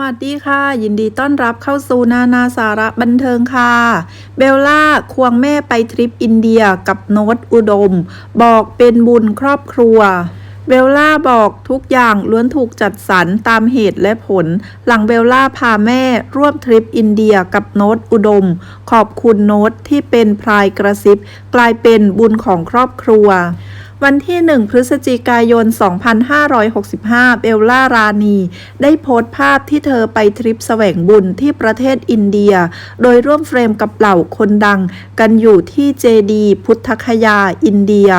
วัสดีค่ะ ยินดีต้อนรับเข้าสู่นานาสาระบันเทิงค่ะ เบลล่าควงแม่ไปทริปอินเดียกับโน้ตอุดม บอกเป็นบุญครอบครัว เบลล่าบอกทุกอย่างล้วนถูกจัดสรรตามเหตุและผล หลังเบลล่าพาแม่ร่วมทริปอินเดียกับโน้ตอุดม ขอบคุณโน้ตที่เป็นพรายกระซิบ กลายเป็นบุญของครอบครัว วันที่ 1 พฤศจิกายน 2565 เบลล่ารานี ได้โพสต์ภาพที่เธอไปทริปแสวงบุญที่ประเทศอินเดีย โดยร่วมเฟรมกับเหล่าคนดัง กันอยู่ที่เจดีพุทธคยาอินเดีย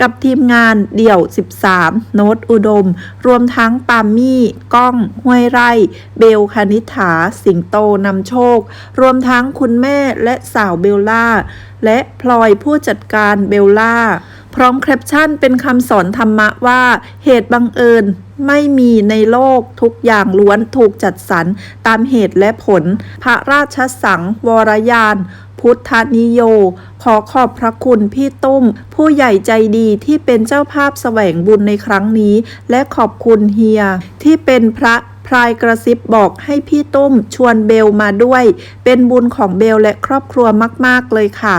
กับทีมงานเดี่ยว 13 โน้ตอุดม รวมทั้งปามี่ก้อง ห้วยไร่ เบลคณิฐา สิงโตนำโชค รวมทั้งคุณแม่และสาวเบลล่า และพลอยผู้จัดการเบลล่า ร้อมแคปชั่นเป็นคำสอนธรรมะว่าเหตุบังเอิญไม่มีในโลกทุกอย่างล้วนถูกจัดสรรตามเหตุและผล พระราชสังวรยาน พุทธนิโย ขอขอบพระคุณพี่ตุ้ม ผู้ใหญ่ใจดีที่เป็นเจ้าภาพแสวงบุญในครั้งนี้ และขอบคุณเฮีย ที่เป็นพระพรายกระซิบบอกให้พี่ตุ้มชวนเบลมาด้วย เป็นบุญของเบลและครอบครัวมาก ๆ เลยค่ะ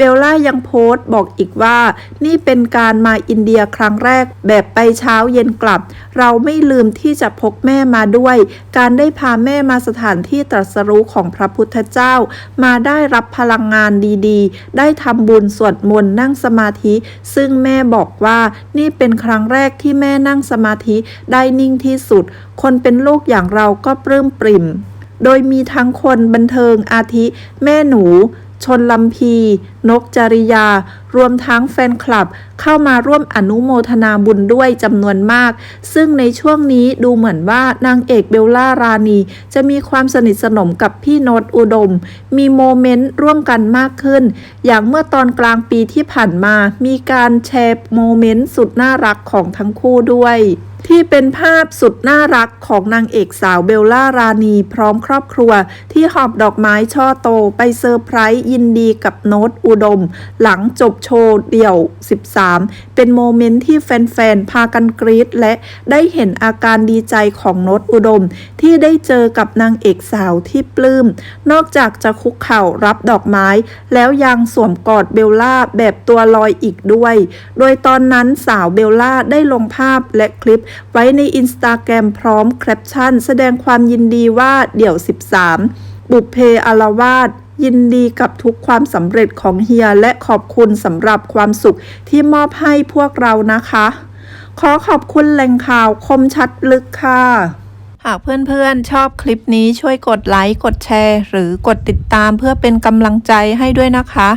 เบลล่ายังโพสต์บอกอีกว่า นี่เป็นการมาอินเดียครั้งแรกแบบไปเช้าเย็นกลับ เราไม่ลืมที่จะพกแม่มาด้วย การได้พาแม่มาสถานที่ตรัสรู้ของพระพุทธเจ้า มาได้รับพลังงานดีๆ ได้ทำบุญสวดมนต์นั่งสมาธิ ซึ่งแม่บอกว่านี่เป็นครั้งแรกที่แม่นั่งสมาธิได้นิ่งที่สุด คนเป็นลูกอย่างเราก็ปลื้มปริ่ม โดยมีทั้งคนบันเทิงอาทิ แม่หนู ชนลำพี นกจริยา รวมทั้งแฟนคลับ เข้ามาร่วมอนุโมทนาบุญด้วยจำนวนมาก ซึ่งในช่วงนี้ดูเหมือนว่านางเอกเบลล่ารานี จะมีความสนิทสนมกับพี่โนตอุดม มีโมเมนต์ร่วมกันมากขึ้น อย่างเมื่อตอนกลางปีที่ผ่านมา มีการแชร์โมเมนต์สุดน่ารักของทั้งคู่ด้วย ที่เป็นภาพสุดน่ารักของนางเอกสาวเบลล่ารานี พร้อมครอบครัว ที่หอบดอกไม้ช่อโตไปเซอร์ไพรส์ยินดีกับโน้ตอุดม หลังจบโชว์เดี่ยว 13 เป็นโมเมนต์ที่แฟนๆ พากันกรี๊ดและได้เห็นอาการดีใจของโน้ตอุดม ที่ได้เจอกับนางเอกสาวที่ปลื้ม นอกจากจะคุกเข่ารับดอกไม้ แล้วยังสวมกอดเบลล่าแบบตัวลอยอีกด้วย โดยตอนนั้นสาวเบลล่าได้ลงภาพและคลิปไว้ในอินสตาแกรมพร้อมแคปชั่น แสดงความยินดีว่าเดี่ยว 13 บุพเพอารวาสยินดีกับทุกความสำเร็จของเฮีย และขอบคุณสำหรับความสุขที่มอบให้พวกเรานะคะ ขอขอบคุณแหล่งข่าวคมชัดลึกค่ะหากเพื่อนๆ ชอบคลิปนี้ช่วยกดไลค์ กดแชร์ หรือกดติดตามเพื่อเป็นกำลังใจให้ด้วยนะคะ